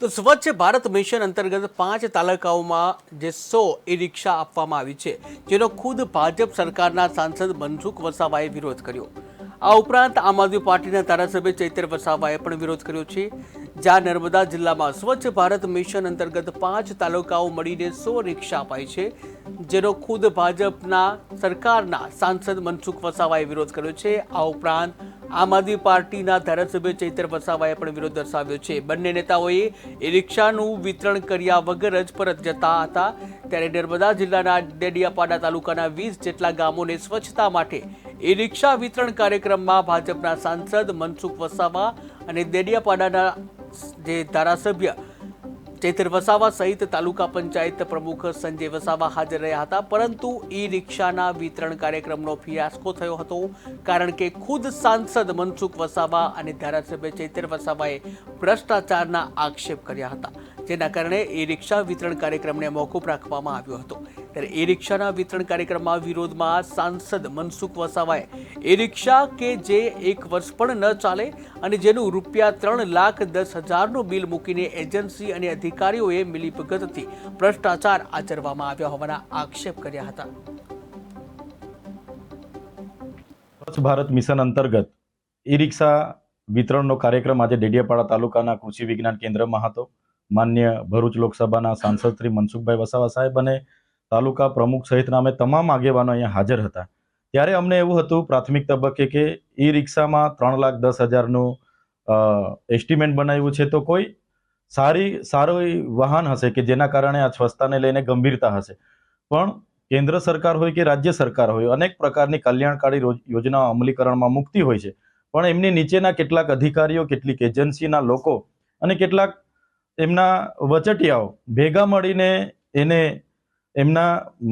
તો સ્વચ્છ ભારત મિશન અંતર્ગત પાંચ તાલુકાઓમાં જે સો ઈ રિક્ષા આપવામાં આવી છે, જેનો ખુદ ભાજપ સરકારના સાંસદ મનસુખ વસાવાએ વિરોધ કર્યો. આ ઉપરાંત આમ આદમી પાર્ટીના ધારાસભ્ય ચૈતર વસાવાએ પણ વિરોધ કર્યો છે. જ્યાં નર્મદા જિલ્લામાં સ્વચ્છ ભારત મિશન અંતર્ગત પાંચ તાલુકાઓ મળીને સો રિક્ષા અપાઈ છે, જેનો ખુદ ભાજપના સરકારના સાંસદ મનસુખ વસાવાએ વિરોધ કર્યો છે. આ ઉપરાંત આમ આદમી પાર્ટીના ધારાસભ્ય ચૈતર વસાવાએ પણ વિરોધ દર્શાવ્યો છે. બંને નેતાઓએ એ રિક્ષાનું વિતરણ કર્યા વગર જ પરત જતા હતા. ત્યારે નર્મદા જિલ્લાના ડેડિયાપાડા તાલુકાના વીસ જેટલા ગામોને સ્વચ્છતા માટે એ રિક્ષા વિતરણ કાર્યક્રમમાં ભાજપના સાંસદ મનસુખ વસાવા અને દેડિયાપાડાના જે ધારાસભ્ય ચૈતર વસાવા સહિત તાલુકા પંચાયત પ્રમુખ સંજય વસાવા હાજર રહ્યા હતા, પરંતુ ઈ રિક્ષાના વિતરણ કાર્યક્રમનો ફિયાસ્કો થયો હતો, કારણ કે ખુદ સાંસદ મનસુખ વસાવા અને ધારાસભ્ય ચૈતર વસાવાએ ભ્રષ્ટાચારના આક્ષેપ કર્યા હતા, જેના કારણે ઈ રિક્ષા વિતરણ કાર્યક્રમને મોકૂફ રાખવામાં આવ્યો હતો. ત્યારે ઈ રિક્ષાના વિતરણ કાર્યક્રમમાં વિરોધમાં સાંસદ મનસુખ વસાવાએ ઈ રિક્ષા કે જે એક વર્ષ પણ ન ચાલે અને જેનું રૂપિયા ત્રણ લાખ દસ હજારનું બિલ મૂકીને એજન્સી અને અધિકારીઓએ મિલીભગતથી ભ્રષ્ટાચાર આચરવામાં આવ્યા હોવાના આક્ષેપ કર્યા હતા. સ્વચ્છ ભારત મિશન અંતર્ગત ઈ રિક્ષા વિતરણનો કાર્યક્રમ આજે ડેડિયાપાડા તાલુકાના કૃષિ વિજ્ઞાન કેન્દ્રમાં હતો. માન્ય ભરૂચ લોકસભાના સાંસદ શ્રી મનસુખભાઈ વસાવા સાહેબ અને તાલુકા પ્રમુખ સહિતના અમે તમામ આગેવાનો અહીંયા હાજર હતા. ત્યારે અમને એવું હતું, પ્રાથમિક તબક્કે કે ઈ રિક્ષામાં ત્રણ લાખ દસ હજારનું એસ્ટિમેટ બનાવ્યું છે તો કોઈ સારી, સારું વાહન હશે કે જેના કારણે આ સ્વચ્છતાને લઈને ગંભીરતા હશે. પણ કેન્દ્ર સરકાર હોય કે રાજ્ય સરકાર હોય, અનેક પ્રકારની કલ્યાણકારી યોજનાઓ અમલીકરણમાં મૂકતી હોય છે. પણ એમની નીચેના કેટલાક અધિકારીઓ, કેટલીક એજન્સીના લોકો અને કેટલાક એમના વચટિયાઓ ભેગા મળીને એને એમના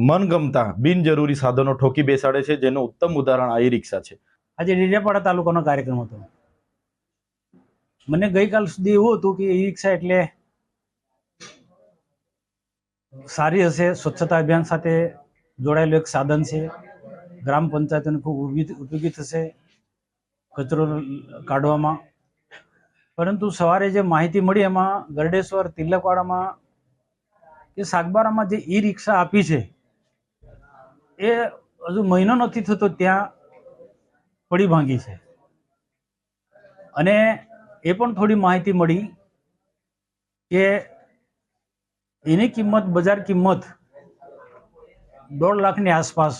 મનગમતા, બિનજરૂરી સાધનો ઠોકી બેસાડે છે, જેનું ઉત્તમ ઉદાહરણ આ ઈ રિક્ષા છે. આજે ડેડિયાપાડા તાલુકાનો કાર્યક્રમ હતો. મને ગઈકાલ સુધી એવું હતું કે ઈ રિક્ષા એટલે સારી હશે, સ્વચ્છતા અભિયાન સાથે જોડાયેલું એક સાધન છે. ગ્રામ પંચાયતને ખૂબ ઉપયોગી થશે કચરો કાઢવામાં. પરંતુ સવારે જે માહિતી મળી એમાં ગરડેશ્વર તિલકવાડામાં એ સાગબારામાં જે ઈ રિક્ષા આપી છે, એ હજુ મહિનો નથી થતો ત્યાં પડી ભાંગી છે. અને એ પણ થોડી માહિતી મળી કે એની કિંમત, બજાર કિંમત દોઢ લાખની આસપાસ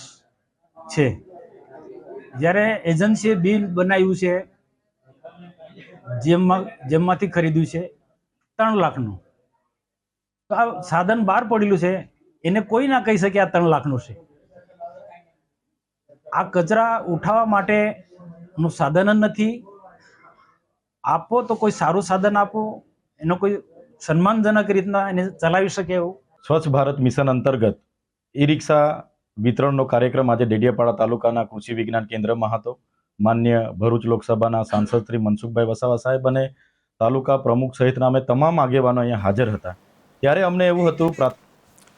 છે. જ્યારે એજન્સીએ બિલ બનાવ્યું છે, જેમમાં, જેમમાંથી ખરીદ્યું છે, ત્રણ લાખનું. આ સાધન બહાર પડેલું છે, એને કોઈ ના કહી શકે આ ત્રણ લાખનું છે. આ કચરા ઉઠાવવા માટેનું સાધન જ નથી. આપો તો કોઈ સારું સાધન આપો, એનો કોઈ સન્માનજનક રીતના એને ચલાવી શકે એવું. સ્વચ્છ ભારત મિશન અંતર્ગત ઈ રિક્ષા વિતરણનો કાર્યક્રમ આજે ડેડિયાપાડા તાલુકાના કૃષિ વિજ્ઞાન કેન્દ્રમાં હતો. માન્ય ભરૂચ લોકસભાના સાંસદ શ્રી મનસુખભાઈ વસાવા સાહેબ અને તાલુકા પ્રમુખ સહિતના અમે તમામ આગેવાનો અહીંયા હાજર હતા. ત્યારે અમને એવું હતું